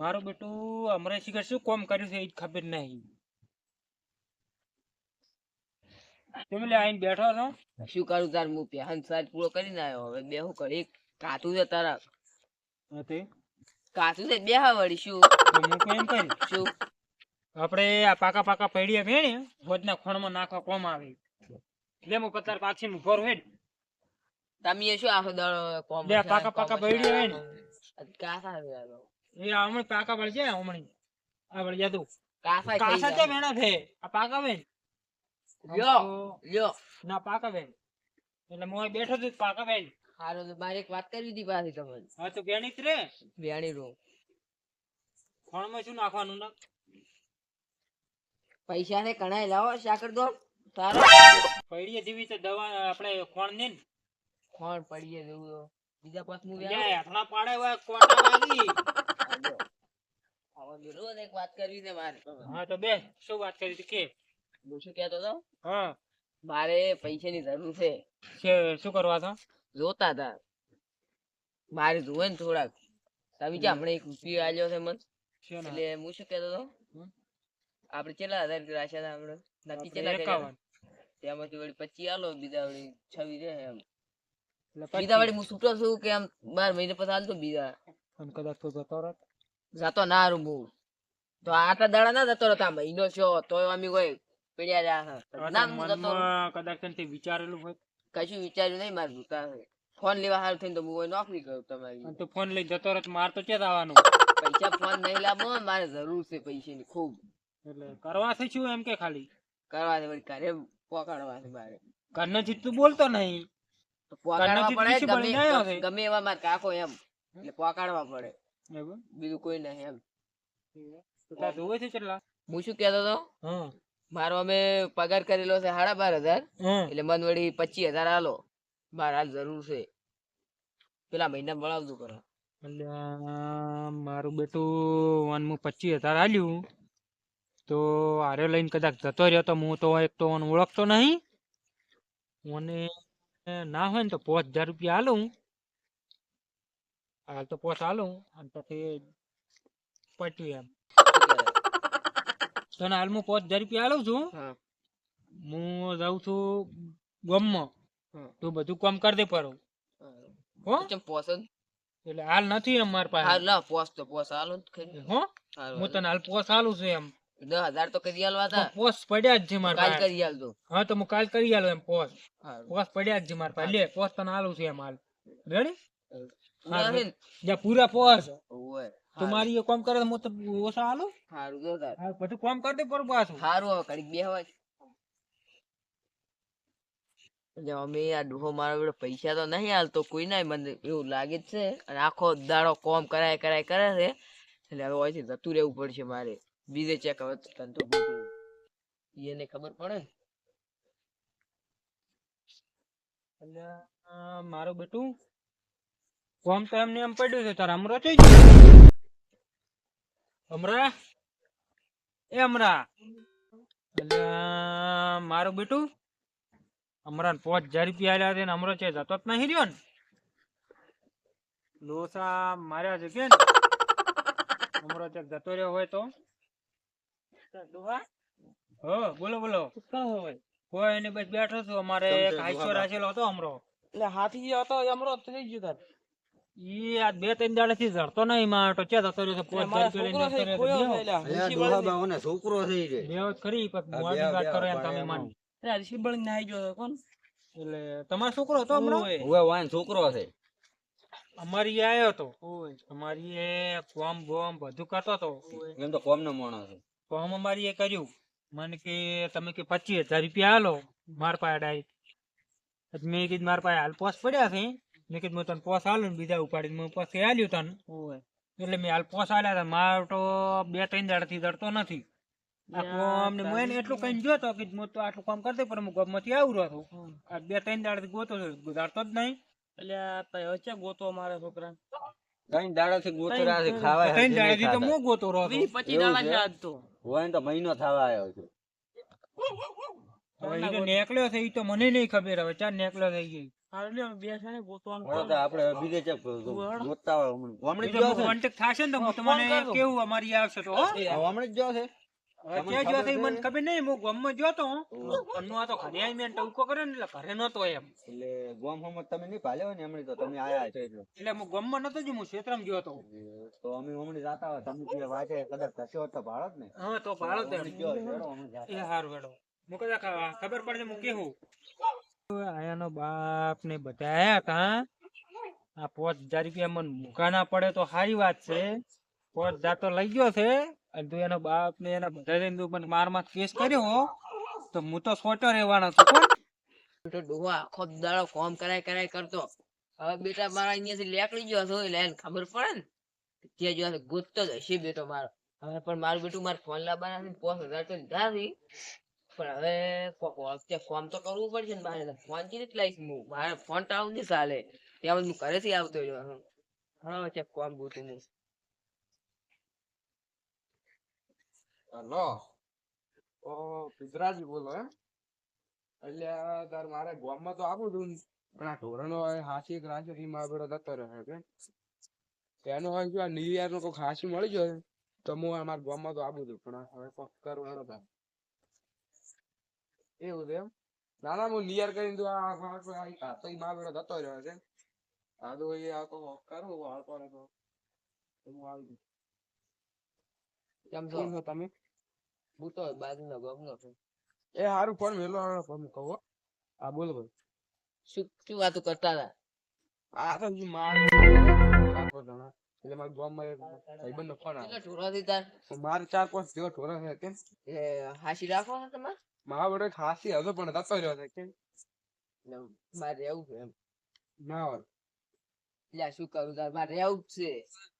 મારું બેટું હમણાં શીખર શું કોમ કર્યું છે એ જ ખબર નહીં. તમે લે આઈને બેઠો છો? શું કરું તાર હું પ્યાન સાજ પૂરો કરીને આવ્યો હવે બે હું કરી કાતું છે તારા હા તે? કાતું છે બે હા વળી શું? હું કોઈ કરી શું? આપણે આ પાકા પાકા પડ્યા ભે ને ભોજના ખોણમાં નાખવા કોમ આવે. લે હું કતાર પાછી નું હોય હેડ તમે શું આખો દળ કોમ બે પાકા પાકા બૈડી હોય કાસા યાર. એ હમણાં પાકા વળ હમણાં. આ વળ જાદુ કાસા થઈ કાસા જાય. છે મેણા છે. આ પાકા વેન લ્યો લ્યો. ના પાકા વેન એટલે હું બેઠો છું પાકા વેન હારું તો મારે એક વાત કરવી હતી પાછી તમને. હા તો ગણિત રે. વેણી રૂમ ખોણમાં શું નાખવાનું ના? પૈસા ને કણાય લાવો સાકર દો. તારો પડીએ જેવી તો દવા આપણે ખોણ ને. ખોણ કોણ પડીએ જેવું બીજા પાસ હેઠણા પાડે હોય કોટા લાગી રોજ એક વાત કરવી છે મારે હા તો બે. શું વાત કરી હતી? કે? હું શું કહેતો હતો? હા. મારે પૈસાની જરૂર છે. શું કરવા જોતા હતા. મારે જોવે ને થોડાક. તમે કે હમણાં એક રૂપિયો આલ્યો છે મને? એટલે હું શું કહેતો હતો? આપણે કેટલા હજાર રાખ્યા હતા આપણે નક્કી કેટલા કર્યા? તેમાંથી વળી પચી આલો બીજા વળી છવી રહે એમ. એટલે બીજા વળી હું છૂટો છું કે આમ બાર મહિને પછી હાલતો બીજા. કદાચ તો જતો રહે જતો ના હારું હું તો આટલા દાડા ના જતો રહેતા મહિનો છો તો અમે કોઈ પીડ્યા રહ્યા. ના હું જતો કદાચ તે વિચારેલું હોય. કશું વિચાર્યું નહીં મારે જોતા ફોન લેવા હાલ થઈને તો હું કોઈ નોકરી કરું તમારી. તો ફોન લઈ જતો રહે માર તો ક્યાં આવવાનું પૈસા ફોન નહીં લાવો મારે જરૂર છે પૈસાની ખૂબ. એટલે કરવા છે શું એમ કે ખાલી? કરવા છે ઘરે પોકાડવા છે મારે. ઘરનો જીત બોલતો નહીં. તો પોકાડવા પડે ગમે એવા માર કાકો એમ. એટલે પોકાડવા પડે. બીજું કોઈ નહીં એમ. તાર જોવે છે કેટલા હું શું કહેતો હતો? મારો અમે પગાર કરેલો છે સાડા બાર હજાર. એટલે મન વળી પચીસ હજાર આલો. મારે હાલ જરૂર છે. પેલા મહિના બળાવતું કરો. એટલે મારું બેટું વનમાં પચીસ હજાર આલ્યું. તો હારે લઈને કદાચ જતો રહ્યો તો હું તો એક તો ઓને ઓળખતો નહીં. મને ના હોય ને તો પાંચ હજાર રૂપિયા આલું. હાલ તો પોસ હાલું અને પછી પટ્યું એમ. તને હાલ હું પાંચ હજાર રૂપિયા હાલું છું? હું. જાઉં છું ગામમાં. તું બધું કામ કરી દે પાડું હો? પોસન એટલે હાલ નથી એમ મારી હાલ ના પોસ તો પોસ હાલું ખરી. હો? હું તને હાલ પોસ હાલું છું એમ. દસ હજાર તો કરી આલવા હતા પોસ પડ્યા જ છે મારા કાલ કરી આલજો. હા તો હું કાલ કરી આલો એમ પોસ. પોસ પડ્યા જ છે મારા પાસે. લે પોસ તને હાલું છે એમ હાલ. રેડી પૂરા પોસ ઓવે. એ કામ કરે તો તો ઓછા આલું હારું જો હા બધું કામ કરી દે પર પાછું. હારું હવે ઘડીક બેહવા જ. અમે આ ડોહો મારા જોડે પૈસા તો નહીં હાલતો કોઈ ના મને એવું લાગે જ છે. અને આખો દાડો કોમ કરાય કરાય કરે છે. એટલે હવે છે જતું રહેવું પડશે મારે. બીજે ચેક હવે ગોતવો. એને ખબર પડે એટલે મારું બેટું કોમ તો એમને એમ પડ્યું છે તારા અમરો થઈ ગયો અમરા એ અમરા મારું બેટું? અમરા પોચ હજાર રૂપિયા આવ્યા છે ને અમરો છે જતો જ નહીં રહ્યો ને. લોસા માર્યા છે કે? અમરો ચેક જતો રહ્યો હોય તો. હો બોલો બોલો. કોઈ ને બસ બેઠો છું અમારે એક હાઈસો રાખેલો હતો અમરો એટલે હાથી હતો અમરો થઈ ગયો તાર. ઈ આ બે ત્રણ દાડા થી ઝડતો નહીં માં. તો ક્યાં જતો રહ્યો પોચ હજાર રૂપિયા લઈને જતો રહ્યો છે. બેહો. અલ્યા ડોહા બાઓને છોકરો છે ઈ રે. ખરી પણ મોડી વાત કરો એમ પણ તમે એમાં. માન. એટલે તમારો છોકરો હતો હમણાં? ઉવે વાન છોકરો છે. અમારી આયો હતો. અમારી એ કોમ બોમ બધું કરતો હતો. એમ તો કોમ નો માણસ છે કોમ અમારી એ કર્યું. મને કે તમે કે પચીસ હજાર રૂપિયા હાલો માર પાસે ડાયરેક્ટ મેં કીધું મારા પાસે હાલ પોસ પડ્યા છે. મેં કીધું તને પોસ ને બીજા ઉપાડીને. મેં પોસ હાલ્યું તને. એટલે મેં હાલ પોસ આલ્યા હતા મારો તો બે ત્રણ દાડાથી દડતો નથી. એટલું કઈ જોતો કે હું તો આટલું કામ કરતો પણ હું ગમમાંથી આવું રહ્યો છું. આ બે ત્રણ દાડાથી ગોતો ગુજારતો જ નહીં. એટલે ગોતો મારા છોકરા ત્રણ દાડાથી છે ખાવા ત્રણ દાડાથી તો હું ગોતો રહ્યો છું. એવું છે? હોય તો મહિનો થવા આવ્યો છે. હવે ઈ તો નેકળ્યો છે ઈ તો મને નહીં ખબર હવે ચાર નેકળ્યો થઈ ગઈ બીજે ચેક જ થશે ને તો તમને કેવું અમારી આવશે તો હો? હવે હમણાં જ ગયો છે. હવે તમને ક્યાં ખબર ગયો છે ઈ મને ખબર નહીં હું ગામમાં ગયો તો ઘરનું આ તો ઘરે મેં ટવકો કર્યો ને એટલે ઘરે નતો એમ. એટલે ગોમ તમે નહીં ભાલ્યો ને એમણે તો તમે આયા છો એટલે એટલે હું ગામમાં નતો જ હું ક્ષેત્રમાં ગયો તો. તો અમે હમણાં જાતા હોય તમે જે વાંચે કદાચ થશે તો ભાડો જ ને. હા તો. એ હારું હેડો. કદાચ ખ- ખબર પડે હું. આયાનો બાપ ને બધા આયા તા આ પોચ હજાર રૂપિયા મને મૂકા ના પડે તો સારી વાત છે. પોચ હજાર તો લઈ ગયો છે. અને તું એનો બાપ ને એના બધા જઈને તું મને મારમાં કેસ કર્યો તો હું તો સોટો રહેવાનો છું કોણ? તો ડોહા આખો દાડો કોમ કરાય કરાય કરતો. હવે બેટા મારા અહીંયાથી લેકડી ગયો છો એટલે એને ખબર પડે ને? કે ત્યાં જો ગોતતો જ હશે બેટો મારો. હવે પણ મારું બેટું મારે ફોન લાવવાના છે પાંચ હજાર તો લીધા પણ હવે વખતે ફોન તો કરવું પડશે ને બારે. ફોન કેવી રીતે લઈશ હું? મારે ફોન તો આવું નહીં ચાલે. ત્યાં હું ઘરેથી આવતો રહ્યો. હા વચ્ચે કોમ ગોતું હું હલો. ઓ પિતરાજી બોલો એમ? એટલે તાર મારે ગામમાં તો આવું હતું પણ આ ધોરણો હોય હાસી એક રાખ્યો એ મારા બેટો જતો રહ્યો કે તેનો હોય જો આ ન્યુ યર નો કોઈ હાસી મળી જાય તો હું અમારા ગામમાં તો આવું છું પણ હવે કોક કરવાનો તાર. એવું છે એમ? ના ના હું લિયર કરીને દઉં આ તો મારો બેટો જતો રહ્યો છે. આ તો એ આ તો કરું રહેતો. તો હું આવી. કેમ છો? તમે? હું તો બાજુનો ગામનો છું. એ હારું ફોન મેલો આવે ફોન કહો આ હા બોલો ભાઈ શું શું વાતો કરતા હતા? આ તો હજી માર એટલે મારા ગામમાં એક ભાઈબંધનો ફોન આવ્યો. કેટલા દીધા? મારે ચાર પાંચ જેવા ઢોરા છે કેમ એ હાસી રાખો ને તમારે? મારા બેટો ખાસી હતો પણ જતો રહ્યો છે કે? મારે રહેવું છે એમ. ના હોય. એટલે શું કરું તાર? મારે રહેવું છે.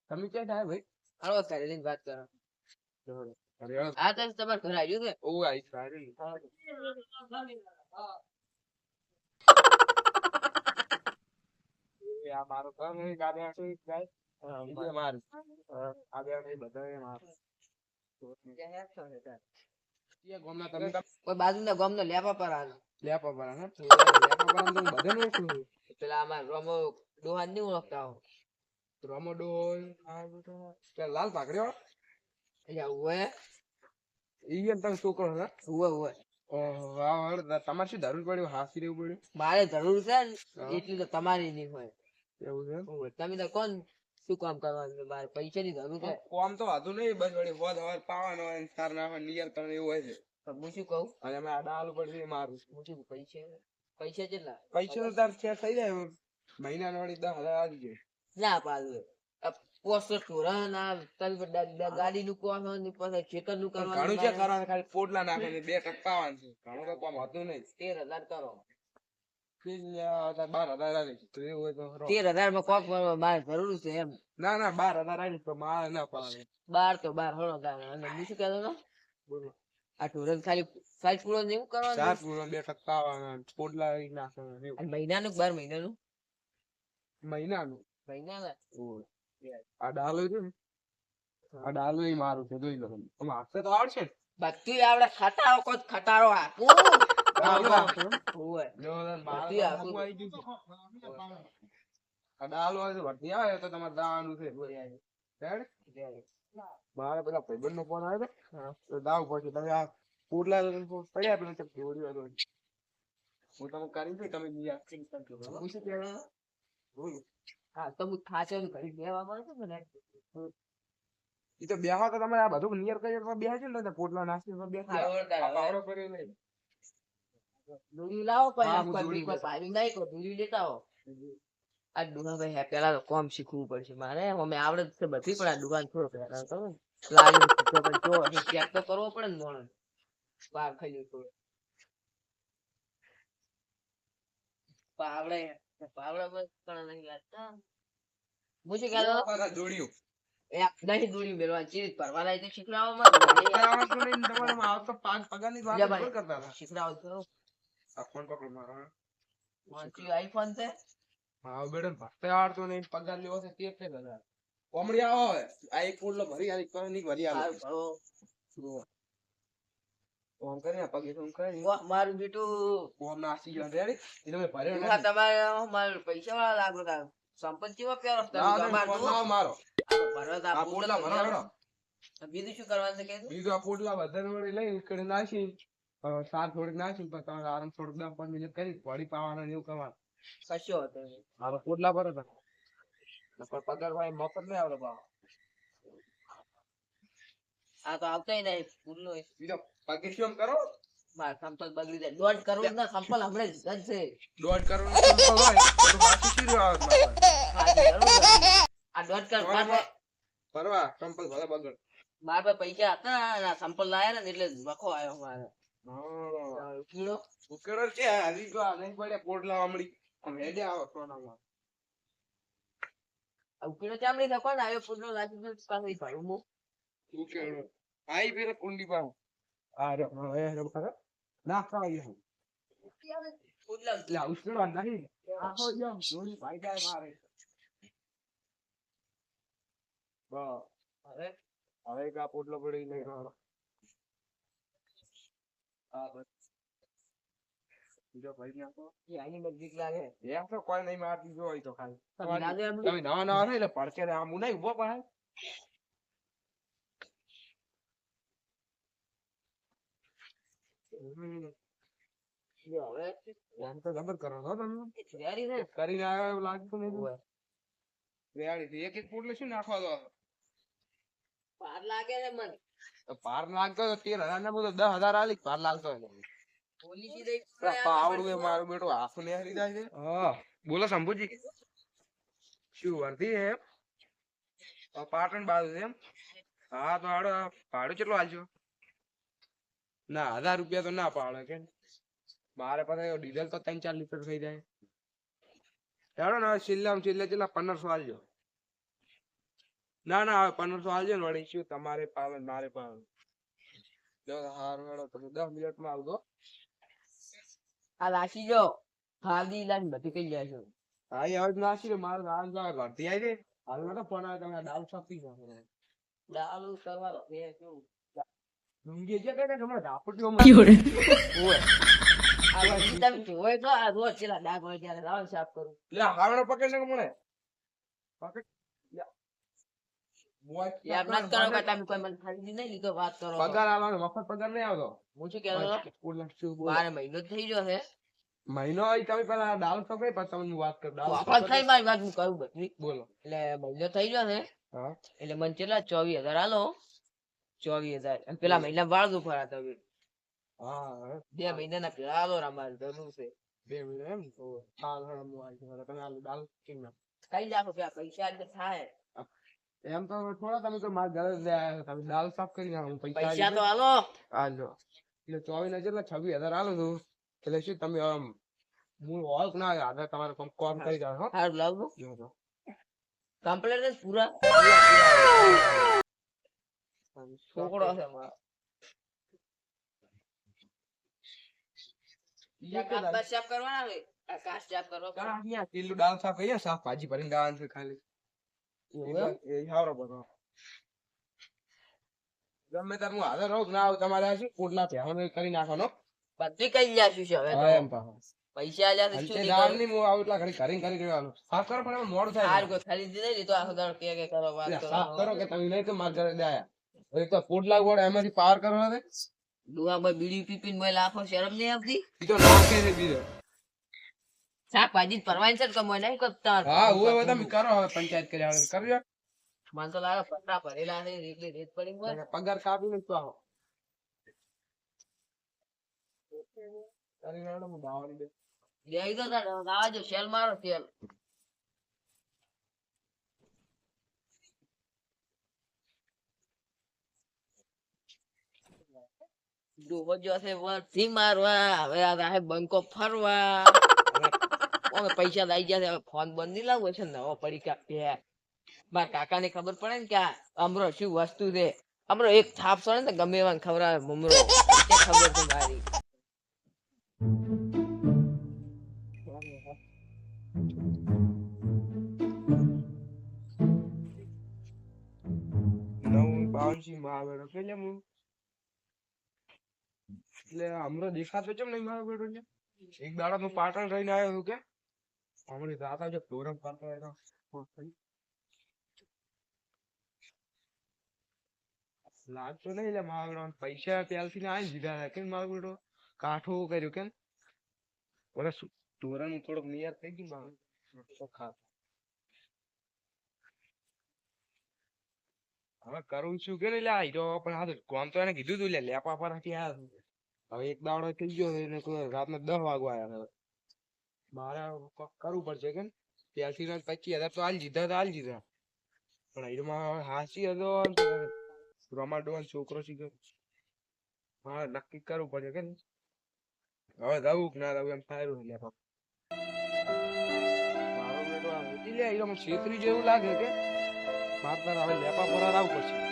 તમે ક્યાં થાય ભાઈ? હાલો તારે લઈને વાત કરો. આ તો તમારે ઘર આવ્યું છે? ઓ આઈ સારી આ મારો ઘર નહીં ગાડે આટલું જાય મારું. આ બે બધા મારું. બાજુના ગામનો લેપા પર લેપા પર લેપા પર તો હું ઓળખું પેલા અમાર રોમો ડોહાન નહીં ઓળખતા હો. રમોડો હોય આ બેટો પેલા લાલ પાકડ્યો એટલે ઉવે. ઈ એમ તમે છોકરો હે વાહ વાહ તમારે શું જરૂર પડ્યું? હાસી રહેવું પડ્યું? મારે જરૂર છે ને એટલી તો તમારી નહીં હોય. એવું છે તમે તો કોણ? શું કામ કરવાનું? મારે પૈસાની જરૂર છે કામ તો વાંધો નહીં બસ વળી હોદ હવાર પાવાનો હોય સાર ના હોય નિયર કરવાનું એવું હોય છે. હું શું કહું? અને અમે આ ડાલ ઉપર મારું. હું શું પૈસા પૈસા કેટલા? પૈસા તો તાર છે થઈ જાય મહિના વળી દસ હજાર આવી જાય. ના પાડું. પોસ્ટ ના ગાડી નું કોણ ને પછી ખેતરનું ઘણું કરવાનું છે કરવાનું ખાલી પોટલા નાખે બે ટક પાવાનું છે. ઘણું કઈ કોમ હતું નહીં. તેર હજાર કરો. તાર બાર હજાર આવી તો માં કોક મારે જરૂર છે એમ. ના ના બાર હજાર આવી તો મારે ના પાડે. બાર તો બાર હળો અને હું શું કહેતો હતો બોલો. આ ટોરન ખાલી ખાલી પૂરો ને એવું ચાર કરવાનું પૂરો બે ટક પાવાના પોટલા ઈ નાખવાના મહિનાનું બાર મહિનાનું? મહિનાનું. મહિનાના? આ ડાલો છે ને? આ ડાલો મારું છે જોઈ લો આમાં હાથે તો આવડશે બધું આવડે ખટારો કોઈ ખટારો આપું. મારે પેલા ભાઈબંધ નો ફોન આવ્યો તો. દાવ તમે આ પોટલા પડ્યા પેલા ચક જોડ્યું હું તમે કરી દઉં તમે બીજા. હું તો હું ખાચો ને ઘડી બેવા મળે છે મને ઈ તો બેહવા તો તમે આ બધું નિયર કરી તો છે ને પોટલા નાસ્તી તો બેસી. હા, જાઓ. ઓળખાય, આ પાવડો કર્યો નહીં દૂરી લાવો કોઈ નહીં કોઈ દૂરી લેતા હો આ ડુહાભાઈ હે પેલા તો કોમ શીખવું પડશે. મારે અમે આવડત છે બધી પણ આ દુકાન થોડો પહેલા તો લાગે તો પણ જો ચેક તો કરવો પડે ને મોણ બાર ખાઈ થોડો. પાવડે પાવડે બસ પણ નહીં લાગતા. મુજે કહેતો? જોડ્યું નહીં દૂરી મેળવા ચીજ તો શીખડાવવામાં તમારે આવતો પાંચ પગારની વાત ભાઈ. કરતા હતા? શીખડાવો આ ફોન પકડો મારો વાંચી આઈફોન છે. હા બેટો ભરતે આવડતો નહીં પગાર લેવો છે તે કોમડી આવો હવે. આ એક ભરી આ એક નહીં ભરી આવે ભરો. ઓમ કરીને પગે ઓમ કરીને મારું બેટું. ઓમ નાસી ગયો રેડી? એટલે મેં ભર્યો ડોહા તમારે મારે પૈસા વાળા લાગો સંપત્તિ માં પ્યારો તમારે મારો. આ પોટલા ભરો બીજું શું કરવાનું છે કે બીજું આ પોટલા વધારે વળી લઈ અ, સાર થોડીક નાખી પણ તમારે આરામ થોડુંક દસ પાંચ મિનિટ કરી વળી પાવાના એવું કરવાનું. કશો હતો મારો પોટલા પર હતા. પગાર ભાઈ મફત નહીં આવડે બાપ આ તો આવતો નહીં પૂરનો બીજો પગે શું કરો? માર સંપલ બગડી જાય. દોઢ કરોડ ના સંપલ હમણે જ જશે દોઢ કરોડ ના સંપલ હોય તો બાકી શું આવે. આ દોઢ કરોડ પરવા સંપલ ભલે બગડ. માર પાસે પૈસા હતા સંપલ લાયા ને એટલે વખો આવ્યો મારે. ઉકેડો છે હરી જો આ નહીં પડે પોટલા હમણી આમ હેડે આવો સોનામાં. આ ઉકેડો ચામડી થકો ને આવ્યો? પૂરનો લાગી ગયો પાસે ભાઈ હું ઉકેડો આઈ પેલા કુંડી પાવ આ રે બકા ના હું નહીં. જોડી ભાઈ જાય મારે બસ. અરે હવે કા પોટલો પડી નહીં બીજો ભાઈ ને આપો એ આની મને લાગે. એમ તો કોઈ નહીં મારતી જો હોય તો ખાલી. તમને લાગે એમ? તમે નવા નવા એટલે પડકે રે આમ નહીં ઊભો એક એક પોટલો શું નાખવા દો પાર લાગે છે મને. પાર લાગતો તો તેર હજાર ને બધો દસ હજાર આલી પાર લાગતો પાવડું એ મારું બેટું હાફ ને હારી જાય છે. હા બોલો શંભુજી. શું વર્ધી હે પાટણ બાજુ છે એમ? હા તો હાડો ભાડું કેટલું હાલજો ના હજાર રૂપિયા તો ના પાડે કે મારે પાસે ડીઝલ તો ત્રણ ચાર લીટર થઈ જાય. હેડો ને છેલ્લા છેલ્લે છેલ્લા પંદરસો આલજો. ના ના હવે પંદરસો આલજો ને વળી. શું તમારે પાવે મારે પાવે? જો હારું હેડો તમે દસ મિનિટમાં આવજો. આ રાખી જો. ખાલી લાઈન બધી કઈ જાય છે હા એ હવે નાખી મારે હાલ જાય ભરતી આવી છે હાલ નતો ફોન આવે તમે દાલ સાપી જાવ ડાલુ કરવાનો બે શું જે કે તમારે ઝાપટી ઓય આ બધી તમે જોવે તો આ રોજ ડાઘ હોય ત્યારે લાવ સાફ કરું. લે હાવડો પકડ ને મને. પકડ. યાર મત કરો કે તમે કોઈ મને ખરીદી નહીં લીધો વાત કરો પગાર આલવાનો મફત પગાર નહીં આવતો? હું શું કહેતો હતો? બોલો, શું બોલો? બારે મહિનો થઈ ગયો છે. મહિનો હોય તમે પેલા દાલ પકડી પછી તમને વાત કર. દાલ વાપસ થઈ મારી વાત હું કહું બધી. બોલો. એટલે મહિનો થઈ ગયો છે. એટલે મને કેટલા? ચોવીસ હજાર આલો. ચોવીસ હજાર. અને પેલા મહિના વાળ દુખવાના તમે. હા. બે મહિનાના પેલા આલો અમારે જરૂર છે. બે મિનિટ એમ? તો હાલ હાલ હું આવી તમે આલુ દાલ કેમ નાખ? કઈ લાખ રૂપિયા પૈસા થાય. એમ તો થોડા તમે તો મારા ઘરે. તમે દાલ સાફ કરી નાખો પૈસા તો હાલો. હાલો. એટલે ચોવીસ હજાર એટલે છવ્વીસ હજાર આલો તું એટલે શું તમે આમ હું હોય ના આધાર તમારે કોમ કોમ કરી જાવ હો. લાવજો કમ્પ્લેટ જ પૂરા. છોકરો છે મારો. બીજા સાફ કરવાના સાફ કરવા કાં અહીંયા કિલ્લો દાળ સાફ સાફ ભાજી ભરીને દાળ છે ખાલી એવું એમ? એ હારો બધો ગમે તાર હું હાજર રહું ના આવું તમારે શું? પોટલા પહેવાનો કરી નાખવાનો. બધી કઈ જાશું છે હવે એમ પાહો પૈસા આલ્યા છે અને શું તે નહીં દાળની હું આવું એટલા ઘડી કરીને કરી દેવાનું સાફ કરો પણ મોડું થાય હારું આખો કે કે કરો વાત કરો. સાફ કરો કે તમે નહીં તો મારા ઘરે દે એક તો પોટલા ગોળ એમાંથી પાવર કરવા દે ડુહામાં બીડી પીપી મોય લાખો શરમ નહીં આવતી? તો નાખે છે બીજો. શાકભાજી પરવાન છે કમો નહીં કરતા હા હું હવે તમે કરો હવે પંચાયત કરી આવે કરજો મને તો લાગે પતરા ભરેલા છે એટલી રેત પડી હોય. પગાર કાપીને તો આવો. તારી નાડો હું દાવાની દે. બે તો આવા જો શેલ મારો શેલ ડૂબો જો છે વરથી મારવા હવે આ રાહે બંકો ફરવા. હવે પૈસા લઈ ગયા હવે ફોન બંધ નહીં લાવવો છે, નવો પડી કાપ્યા મારા કાકા ને ખબર પડે ને કે આ અમરો શું વસ્તુ છે? અમરો એક થાપ સોને ને ગમે એવા ખબર મમરો. ખબર છે મારી? નવ બાવનસી માં કે હું એટલે હમરો દેખાતો ચમ નહીં મારો એક દાડા હું પાટણ રહીને આવ્યો કે? હમણાં રાત આવજો પ્રોગ્રામ કરતો હોય લાગતો નહીં એટલે મારા પૈસા ત્યારથી આવી દીધા હતા કે મારો બેટો કાઠો કર્યું કેમ? મને ધોરણ થોડોક નિયર થઈ ગયું મારું હવે કરું છું કે નહીં લ્યા હીરો? પણ હા કોમ તો એને કીધું તું લે, લેપા પર હતી આ હવે એક દાડો થઈ ગયો એને રાતના દસ વાગવા આવ્યા હવે મારે કરવું પડશે કે ત્યારથી ના પચીસ હજાર તો હાલ લીધા તો હાલ લીધા. પણ હવે હાસી હતો રોમાડો છોકરો શીખે. હા નક્કી કરવું પડશે કે હવે દવું કે ના દવું એમ ફાયરું લે મારો બેટો લે હીરો છેતરી જેવું લાગે કે? મારતા હવે લેપા પર આવવું પડશે.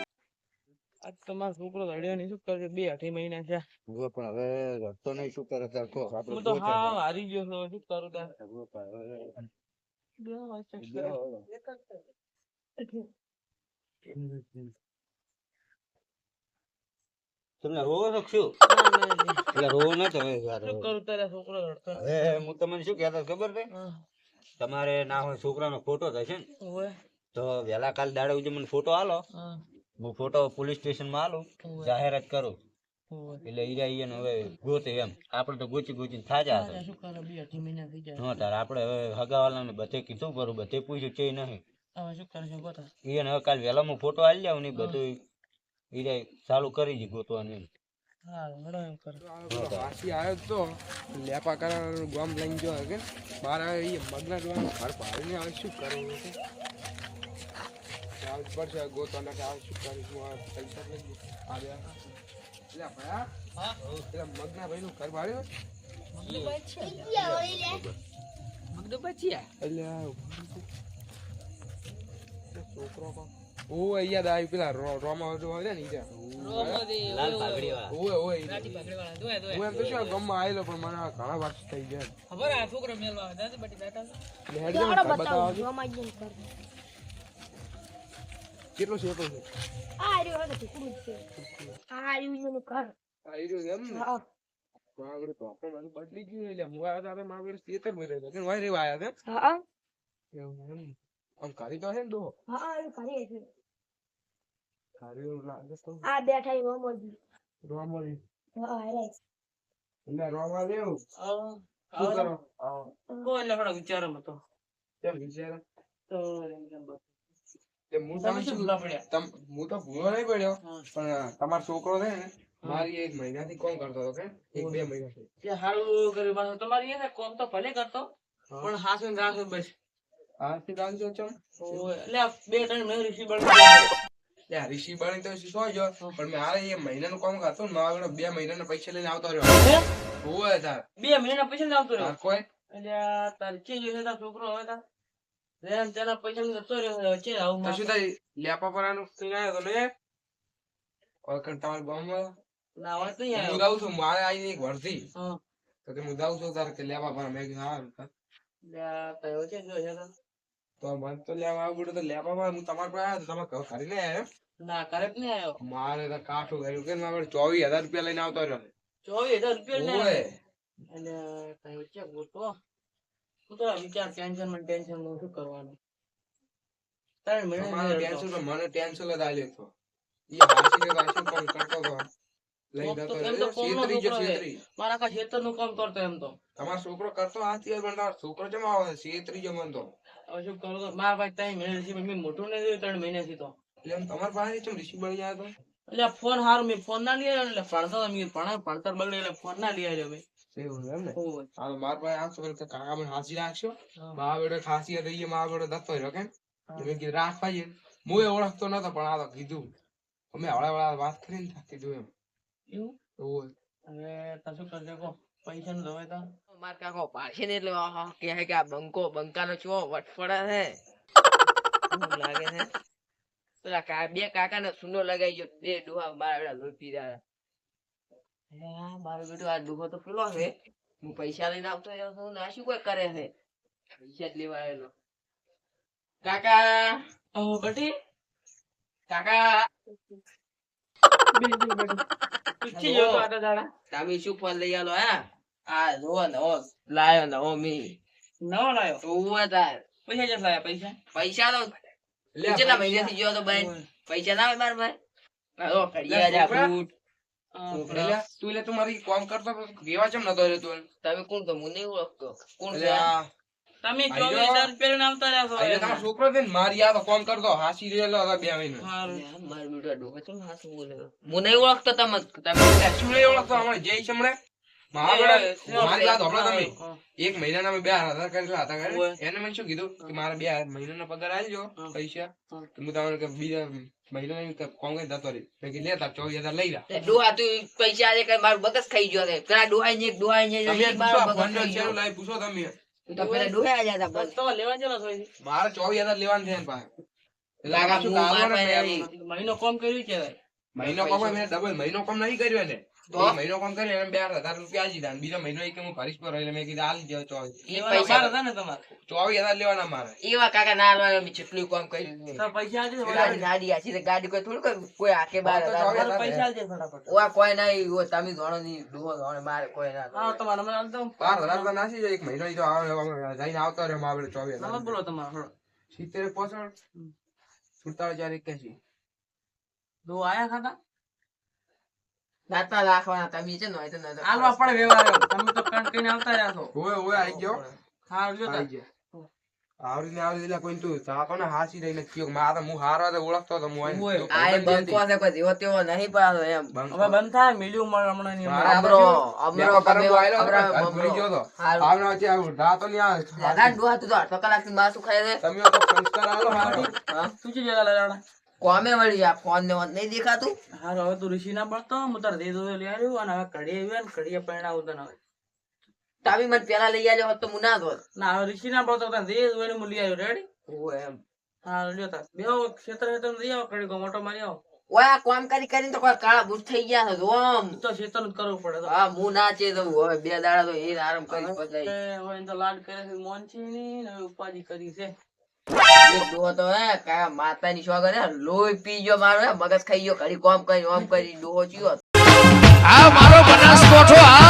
આજ તમારો છોકરો રડ્યો નહીં. શું કરે બે અઢી મહિના છે હવે પણ હવે રડતો નહીં. શું કરે તાર? કહો. હું તો હા હારી ગયો છું. શું કરું તાર? તમને રોવો છો શું? એટલે રોવો ન તમે શું કરું તારે છોકરો રડતો? હવે હું તમને શું કહેતો ખબર છે? તમારે ના હોય છોકરાનો ફોટો થશે ને? તો વહેલા કાલ દાડે ઉજે મને ફોટો આલો. હું ફોટો પોલીસ સ્ટેશનમાં આલું જાહેરાત કરું. એટલે ઈરા ઈયન હવે ગોતે એમ. આપણે તો ગોચી ગોચી થાજા હતા શું કરે બે અઢી મહિના થઈ જાય. હા તાર આપણે હવે હગાવાલાને બધે કીધું કરું બધે પૂછ્યું છે નહીં. હવે શું કરે છે ગોતા. ઈયન હવે કાલ વહેલામાં ફોટો આલી જાઉં ને બધું ઈરા ચાલુ કરી દી ગોતવાનું એમ. હા વાસી આવ્યો તો લેપા કરાવવાનું ગામ લઈને જો કે બાર આવે એ મગના જોવાનું ઘર ભાડીને આવે શું કરવું છે? ચાલ પડશે. ગોતવાના કે કરીશું. પૈસા લઈ ગયો આ બે એટલે ભયા એટલે મગના ભાઈ નું ઘર ભાડ્યું છોકરો ઓ પેલા રોમા ને ઈ લાલ પાઘડી વાળા ઓય ઓય ઈ રહ્યા. હું એમ તો શું આ ગામમાં આયેલો પણ મને ઘણા વર્ષ થઈ ગયા. હેડ આવજો. કેટલો છે એટલો છે આ રહ્યું છે એમ ને માગડે તો પણ બધું બદલી ગયું એટલે હું આવ્યો ત્યારે માગડે તેતરમાં રહેતો કે વાય રેવા આવ્યા હતા એવું એમ આમ કરી તો છે ને દો ખારી એવું લાગે તો આ બેઠા ઈ મોમોજી. રોમલી હા, right. એટલે રોમા લેવું શું કરો કેમ વિચારો તે હું તમે શું તમ- હું તો ભૂલો નહીં પડ્યો પણ તમારો છોકરો છે ને મારી એક મહિનાથી કોમ કરતો હતો કે એક બે મહિનાથી. હાથથી રાખજો ચમ લે, ઋષિ બળી તો શું જો પણ મારે એ મહિનાનું કામ કરતો ને મારા આગળ બે મહિનાના પૈસા લઈને આવતો રહ્યો. હોવે તાર. બે મહિના પૈસા લઈને આવતો રહ્યો? કોઈ? એટલે તાર કે જોશે તાર છોકરો હવે તાર રેમ તેના પૈસા લઈને જતો રહ્યો હવે આવું તો શું થાય? લેપા પરાનું? કઈ તો લે. તમારા ના હું છું મારે આવીને એક વર્ષથી. તો કે હું દાઉં છું તાર કે લેપા પરા? મેં કીધું હા અલ્યા તારો ચે જોશે તાર તો મને તો લેવા આવ્યું તો લેપા પરા હું તમારા પાસે આવ્યો તમે ઘર ખરીને આવ્યા ના કરે જ નહીં આવ્યો. મારે તો કાઠું કર્યું કે મારે ચોવીસ હજાર રૂપિયા લઈને આવતો રહ્યો. ચોવીસ હજાર રૂપિયા ઓવે. આવ્યો. અલ્યા વિચાર ટેન્શનમાં ટેન્શનમાં શું કરવાનું? ત્રણ મહિના ટેન્શન. તો મને ટેન્શન જ આલ્યું તો. ઈ કરતો તો? લઈ જતો છેતરી છેતરી. મારા આખા ખેતરનું કામ કરતો એમ તો. તમારો છોકરો કરતો હાથી પણ તમારો છોકરો કેમ આવે છે? છેતરી મન મને તો. હવે શું કરો તો? મારા ભાઈ ત્રણ મહિના થી મેં મોટું નહીં થયું ત્રણ મહિના થી તો. એટલે એમ તમારા પાસે ચમ ઋષિ બની આવ્યો તો? એટલે ફોન હારું મેં ફોન ના લઈ આવ્યો એટલે ભણતો તો મેં ભણા ભણતર બગડે એટલે ફોન ના લઈ આવ્યો મેં. એવું એમ ને? ઓય. હા પાસે આવશો કાકા મને હાંસી રાખશો. હા. મારા ખાસી હતી એ મારા બેટો દત્તો રહ્યો કેમ? મેં કીધું રાખવા જઈએ હું એ ઓળખતો નતો પણ આ તો કીધું. અમે હળા હળા વાત કરીને કીધું એમ. એવું? ઓય. હવે કો પૈસા નું દવાઈ તો માર કાકો પાડશે ને એટલે કહે કે આ બંકો બંકાનો ચો વટફડા છે. એવું લાગે છે? પેલા બે કાકા ને સુનો લગાઈ ગયો બે ડોહા મારા બેટા લોહી પી રહ્યા મારો બેટો આ ડોહો તો પેલો છે. હું પૈસા લઈને આવતો છું ને આ શું કોઈ કરે છે? પૈસા જ લેવા આવેલો. કાકા! ઓ બટી? કાકા! જો તમે શું ફોન લઈ આવો હે? આ જો નવો લાયો નવો મી. નવો લાયો. ઓવે તાર પૈસા કેટલા લાયા પૈસા? પૈસા તો કેટલા પૈસા. મહિનાથી ગયો તો ભાઈ? પૈસા ના હોય મારા ભાઈ તું લે તું મારી કોમ કરતો કેવા ચમ નતો રહેતો તમે કોણ તો હું નહીં ઓળખતો. કોણ એટલે છે? તમે ચોવીસ આવતા રહ્યા છો એટલે તમારો છોકરો છે ને મારી આ તો કામ કરતો. હાસી રહેલો હતો બે મહિને હારું. બેટા ડોહા ચમ હાચું બોલે? હું નહીં ઓળખતો તમે તમે શું નહીં ઓળખતો હમણાં જય છે હમણાં? એક મહિનાના મેં બે હજાર કરેલા હતા. એને મને શું કીધું? કે મારે બે મહિનાનો પગાર આલજો પૈસા. હા. હું તમને કે બીજા મહિનાની કોંગ્રેસ જતો રહી. મેં કીધું લે ચોવીસ હજાર લઈ જા. તે ડોહા તું પૈસા આલે કઈ મારું બગસ ખાઈ ગયો પેલા ડોહા ને ડોહા ને તમે પૂછો તમે. મારે ચોવીસ હજાર લેવાનું છે ને મહિનો કોમ કર્યું કેવાય? મહિનો કામ ડબલ મહિનો કોમ નહીં કર્યો એને. તો? મહિનો કામ કર્યો એને બે હજાર રૂપિયા આલી દીધા બીજો મહિનો એક કે હું ભરીશ પર એટલે મેં કીધું આલી દેજો ચોવીસ પૈસા બાર હતા ને તમારે? ચોવીસ હજાર લેવાના મારે. એવા કાકા ના આલવાના મેં જેટલું કામ કર્યું છે. તો પૈસા આલજો ગાડી ગાડી આછી તો ગાડી કોઈ થોડું કોઈ કોઈ આકે બાર હા, તો હજાર ચોવીસ મારે પૈસા આલજો ફટાફટ ઓવા કોઈ નહીં ઓવા તમે જાણો નહીં ડોહો જાણે મારે કોઈ ના હા તમારા મને આલ બાર હજાર તો નાસી જાય એક મહિનો તો આવે જઈને આવતો રહ્યો આપણે ચોવીસ હજાર બોલો તમારો સિત્તેર પોસઠ સુડતાલીસ ચાર એક્યાસી. દો આયા ખાતા? દાંતમાં રાખવાના તમે છે ને તો નતો આલવા પડે વ્યવહાર. તમે તો કંટ કઈને આવતા રહ્યા છો ઓય ઓય આઈ ગયો? હા આવજો આઈ આવરી આવડી આવરી એટલે કોઈ તું તા કોને હાસી રહીને કયો મારા હું હારવા તો ઓળખતો તો હું. આ બંકો છે કોઈ જીવો તેવો નહીં પાડો એમ. હવે બંધ થાય મિલ્યું મળ હમણાં ની મારા અમરો, તો અમરો બેકો પરમ આયલો ભૂલી ગયો તો. હારું. છે આવું રાતો ની આ દાદા ડોહા તું તો કલાકથી માથું ખાય રે તમે તો સંસ્કાર આલો. હા? શું છે જગા લાડા કોમે વળી આ ફોન ને વોન નહીં દેખાતું? હારું હવે તું ઋષિ ના પડતો હું તાર દે દો લઈ આવ્યો અને હવે કડી આવ્યો ને કઢીએ પરણાવું તને હવે. તમે મને પેલા લઈ આવ્યો હોત તો હું ના ધોત. ના હવે ઋષિ ના પડતો તને દે દો હું લઈ આવ્યો રેડી ઓય એમ. હા લ્યો તાર. બેહો ક્ષેત્ર ક્ષેત્ર લઈ આવો કઢી કો મોટો મારી આવો. ઓય કામ કરી કરીને તો કોઈ કાળા ભૂત થઈ ગયા છે ઓમ તો ક્ષેત્ર જ કરવું પડે હા હું ના છે તો હવે બે દાડા તો એ આરામ કરી પછી હવે તો લાડ કરે છે મોન છે ની ઉપાધિ કરી છે. ડોહો તો હે કાયા માતાની સોગન હે લોહી પી ગયો મારો, હે, મગજ ખાઈ ગયો, ઘડી કોમ કરી ઓમ કરી ડોહો ચિયો. આ મારો બનાસકોઠો, આ